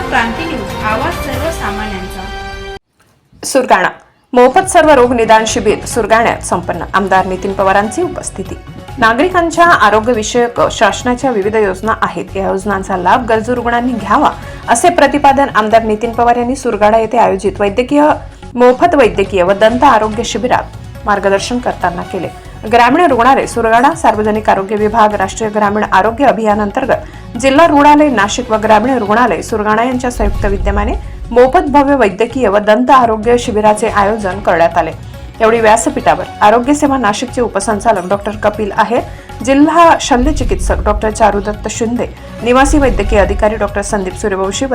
क्रांती news आवाज सर्वसामान्यांचा. सुरगाणा. मोफत सर्व रोग निदान शिबिर सुरगाण्यात संपन्न. आमदार नितीन पवारांची उपस्थिती. नागरिकांच्या आरोग्यविषयक शासनाच्या विविध योजना आहेत. या योजनांचा लाभ गरजू रुग्णांनी घ्यावा असे प्रतिपादन आमदार नितीन पवार यांनी सुरगाणा येथे आयोजित वैद्यकीय मोफत वैद्यकीय व दंत आरोग्य शिबिरात मार्गदर्शन करताना केले. ग्रामीण रुग्णालय सुरगाणा सार्वजनिक आरोग्य विभाग राष्ट्रीय ग्रामीण आरोग्य अभियानांतर्गत जिल्हा रुग्णालय नाशिक व ग्रामीण रुग्णालय सुरगाणा यांच्या संयुक्त विद्यमाने मोफत भव्य वैद्यकीय व दंत आरोग्य शिबिराचे आयोजन करण्यात आले. एवढी व्यासपीठावर आरोग्य सेवा नाशिकचे उपसंचालक डॉक्टर कपिल आहेर जिल्हा शल्य चिकित्सक डॉक्टर चारुदत्त शिंदे निवासी वैद्यकीय अधिकारी डॉक्टर संदीप सूर्यवंशी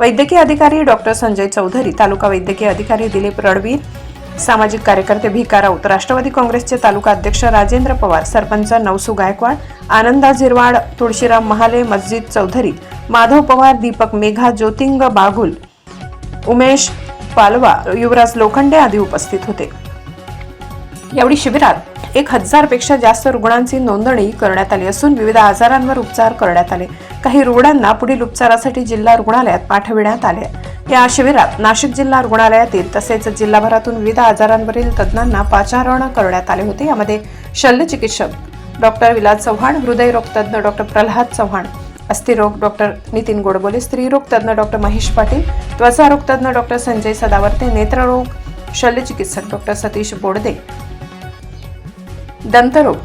वैद्यकीय अधिकारी डॉक्टर संजय चौधरी तालुका वैद्यकीय अधिकारी दिलीप रणवीर सामाजिक कार्यकर्ते भिका राऊत राष्ट्रवादी काँग्रेसचे तालुका अध्यक्ष राजेंद्र पवार सरपंच नवसू गायकवाड आनंदा झिरवाड तुळशीराम महाले मस्जिद चौधरी माधव पवार दीपक मेघा ज्योतिंग बागुल उमेश पालवा युवराज लोखंडे आदी उपस्थित होते. यावेळी शिबिरात एक हजारपेक्षा जास्त रुग्णांची नोंदणी करण्यात आली असून विविध आजारांवर उपचार करण्यात आले. काही रुग्णांना पुढील उपचारासाठी जिल्हा रुग्णालयात पाठविण्यात आले. या शिबिरात नाशिक जिल्हा रुग्णालयातील तसेच जिल्हाभरातून विविध आजारांवरील तज्ज्ञांना पाचारण करण्यात आले होते. यामध्ये शल्य चिकित्सक डॉक्टर विलास चव्हाण हृदयरोग तज्ज्ञ डॉक्टर प्रल्हाद चव्हाण अस्थिरोग डॉक्टर नितीन गोडबोले स्त्रीरोग तज्ज्ञ डॉक्टर महेश पाटील त्वचारोग तज्ज्ञ डॉक्टर संजय सदावर्ते नेत्ररोग शल्यचिकित्सक डॉक्टर सतीश बोडदे दंतरोग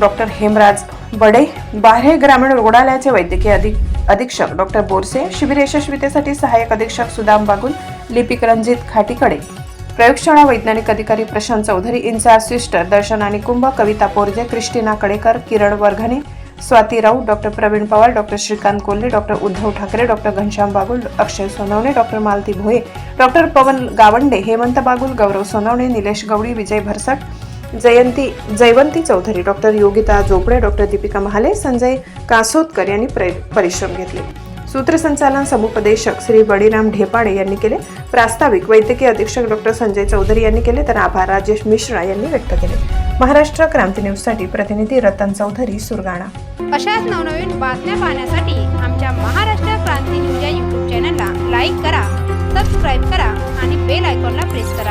डॉक्टर हेमराज बडे बारे ग्रामीण रुग्णालयाचे वैद्यकीय अधिक अधीक्षक डॉक्टर बोरसे शिबिर यशस्वीतेसाठी सहाय्यक अधीक्षक सुदाम बागुल लिपिक रणजित खाटीकडे. प्रयोगशाळा वैज्ञानिक अधिकारी प्रशांत चौधरी इन्चार्ज सिस्टर आणि Kumbh Kavita Porje Christina Kadekar Kiran Varghane Swati Raut doctor Pravin Pawar doctor Shrikant Kolhe doctor Uddhav Thackeray doctor Ghanshyam Bagul Akshay Sonawane doctor Malti Bhoye doctor Pawan Gawande Hemant Bagul Gaurav Sonawane Nilesh Gawali Vijay Bharsat Jayanti Jaywanti Chaudhari doctor Yogita Jopade doctor Deepika Mahale Sanjay Kasodkar यांनी परिश्रम घेतले. सूत्रसंचालन समुपदेशक श्री बळीराम ढेपाडे यांनी केले. प्रास्ताविक वैद्यकीय अधीक्षक डॉक्टर संजय चौधरी यांनी केले तर आभार राजेश मिश्रा यांनी व्यक्त केले. महाराष्ट्र क्रांती न्यूजसाठी प्रतिनिधी रतन चौधरी सुरगाणा. अशाच नवनवीन बातम्या पाहण्यासाठी आमच्या महाराष्ट्र क्रांती न्यूज या यूट्यूब चॅनलला लाईक करा सबस्क्राईब करा आणि बेल आयकॉनला प्रेस करा.